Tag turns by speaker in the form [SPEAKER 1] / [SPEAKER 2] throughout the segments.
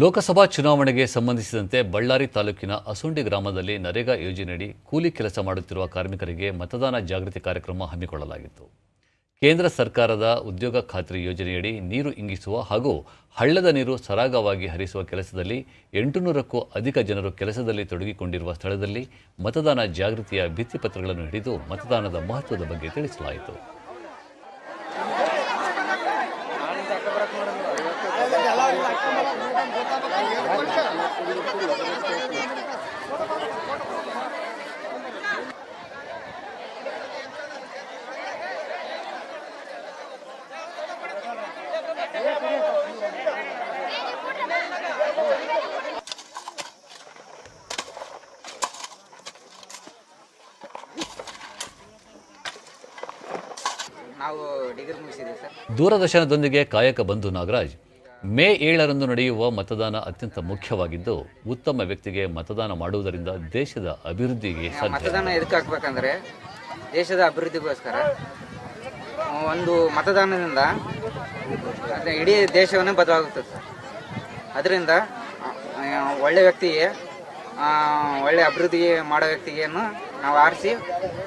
[SPEAKER 1] ಲೋಕಸಭಾ ಚುನಾವಣೆಗೆ ಸಂಬಂಧಿಸಿದಂತೆ ಬಳ್ಳಾರಿ ತಾಲೂಕಿನ ಅಸುಂಡಿ ಗ್ರಾಮದಲ್ಲಿ ನರೇಗಾ ಯೋಜನೆಯಡಿ ಕೂಲಿ ಕೆಲಸ ಮಾಡುತ್ತಿರುವ ಕಾರ್ಮಿಕರಿಗೆ ಮತದಾನ ಜಾಗೃತಿ ಕಾರ್ಯಕ್ರಮ ಹಮ್ಮಿಕೊಳ್ಳಲಾಗಿತ್ತು. ಕೇಂದ್ರ ಸರ್ಕಾರದ ಉದ್ಯೋಗ ಖಾತ್ರಿ ಯೋಜನೆಯಡಿ ನೀರು ಇಂಗಿಸುವ ಹಾಗೂ ಹಳ್ಳದ ನೀರು ಸರಾಗವಾಗಿ ಹರಿಸುವ ಕೆಲಸದಲ್ಲಿ ಎಂಟುನೂರಕ್ಕೂ ಅಧಿಕ ಜನರು ಕೆಲಸದಲ್ಲಿ ತೊಡಗಿಕೊಂಡಿರುವ ಸ್ಥಳದಲ್ಲಿ ಮತದಾನ ಜಾಗೃತಿಯ ಭಿತ್ತಿಪತ್ರಗಳನ್ನು ಹಿಡಿದು ಮತದಾನದ ಮಹತ್ವದ ಬಗ್ಗೆ ತಿಳಿಸಲಾಯಿತು. ದೂರದರ್ಶನದೊಂದಿಗೆ ಕಾಯಕ ಬಂಧು ನಾಗರಾಜ್. ಮೇ ಏಳರಂದು ನಡೆಯುವ ಮತದಾನ ಅತ್ಯಂತ ಮುಖ್ಯವಾಗಿದ್ದು ಉತ್ತಮ ವ್ಯಕ್ತಿಗೆ ಮತದಾನ ಮಾಡುವುದರಿಂದ ದೇಶದ ಅಭಿವೃದ್ಧಿಗೆ ಸಾಧ್ಯ.
[SPEAKER 2] ಮತದಾನ ಎದಕ್ಕೆ ಹಾಕ್ಬೇಕಂದ್ರೆ ದೇಶದ ಅಭಿವೃದ್ಧಿಗೋಸ್ಕರ ಒಂದು ಮತದಾನದಿಂದ ಅದೇ ಇಡೀ ದೇಶವನ್ನೇ ಬದಲಾಗುತ್ತದೆ ಸರ್. ಅದರಿಂದ ಒಳ್ಳೆ ವ್ಯಕ್ತಿಗೆ ಒಳ್ಳೆ ಅಭಿವೃದ್ಧಿ ಮಾಡೋ ವ್ಯಕ್ತಿಗೆಯನ್ನು ನಾವು ಆರಿಸಿ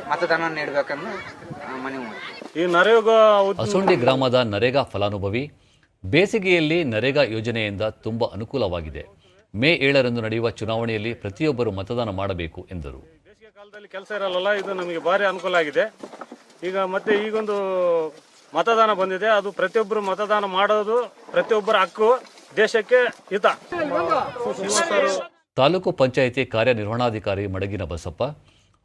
[SPEAKER 2] ಮತದಾನ ನೀಡಬೇಕನ್ನು ಮನವಿ ಮಾಡಿ
[SPEAKER 3] ಈ ನರೇಗಾ
[SPEAKER 1] ಅಸುಂಡಿ ಗ್ರಾಮದ ನರೇಗಾ ಫಲಾನುಭವಿ ಬೇಸಿಗೆಯಲ್ಲಿ ನರೇಗಾ ಯೋಜನೆಯಿಂದ ತುಂಬ ಅನುಕೂಲವಾಗಿದೆ. ಮೇ ಏಳರಂದು ನಡೆಯುವ ಚುನಾವಣೆಯಲ್ಲಿ ಪ್ರತಿಯೊಬ್ಬರು ಮತದಾನ ಮಾಡಬೇಕು ಎಂದರು.
[SPEAKER 3] ಬೇಸಿಗೆ ಕಾಲದಲ್ಲಿ ಕೆಲಸ ಇರಲ್ಲ ಇದು ನಮಗೆ ಭಾರಿ ಅನುಕೂಲ ಆಗಿದೆ. ಈಗ ಮತ್ತೆ ಈಗೊಂದು ಮತದಾನ ಬಂದಿದೆ. ಅದು ಪ್ರತಿಯೊಬ್ಬರು ಮತದಾನ ಮಾಡೋದು ಪ್ರತಿಯೊಬ್ಬರ ಹಕ್ಕು ದೇಶಕ್ಕೆ ಹಿತ.
[SPEAKER 1] ತಾಲೂಕು ಪಂಚಾಯಿತಿ ಕಾರ್ಯನಿರ್ವಹಣಾಧಿಕಾರಿ ಮಡಗಿನ ಬಸಪ್ಪ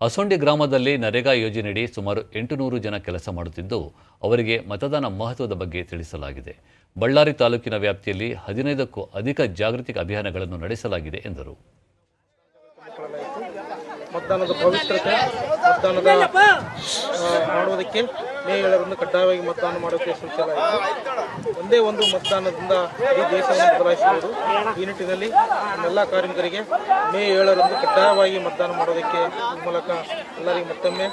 [SPEAKER 1] ಅಸೊಂಡಿ ಗ್ರಾಮದಲ್ಲಿ ನರೇಗಾ ಯೋಜನೆಯಡಿ ಸುಮಾರು ಎಂಟುನೂರು ಜನ ಕೆಲಸ ಮಾಡುತ್ತಿದ್ದು, ಅವರಿಗೆ ಮತದಾನ ಮಹತ್ವದ ಬಗ್ಗೆ ತಿಳಿಸಲಾಗಿದೆ. ಬಳ್ಳಾರಿ ತಾಲೂಕಿನ ವ್ಯಾಪ್ತಿಯಲ್ಲಿ ಹದಿನೈದಕ್ಕೂ ಅಧಿಕ ಜಾಗೃತಿ ಅಭಿಯಾನಗಳನ್ನು ನಡೆಸಲಾಗಿದೆ ಎಂದರು.
[SPEAKER 4] ಮತದಾನದ ಪವಿತ್ರತೆ ಮತದಾನದ ಮಾಡುವುದಕ್ಕೆ ಮೇ ಏಳರಂದು ಕಡ್ಡಾಯವಾಗಿ ಮತದಾನ ಮಾಡೋಕ್ಕೆ ಸೂಚಿಸಲಾಯಿತು ಒಂದೇ ಒಂದು ಮತದಾನದಿಂದ ಈ ದೇಶವನ್ನು ಬದಲಾಯಿಸಬಹುದು. ಈ ನಿಟ್ಟಿನಲ್ಲಿ ನಮ್ಮೆಲ್ಲ ಕಾರ್ಮಿಕರಿಗೆ ಮೇ ಏಳರಂದು ಕಡ್ಡಾಯವಾಗಿ ಮತದಾನ ಮಾಡೋದಕ್ಕೆ ಈ ಮೂಲಕ ಎಲ್ಲರಿಗೂ ಮತ್ತೊಮ್ಮೆ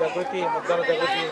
[SPEAKER 4] ಜಾಗೃತಿ ಮತದಾನ ಜಾಗೃತಿ.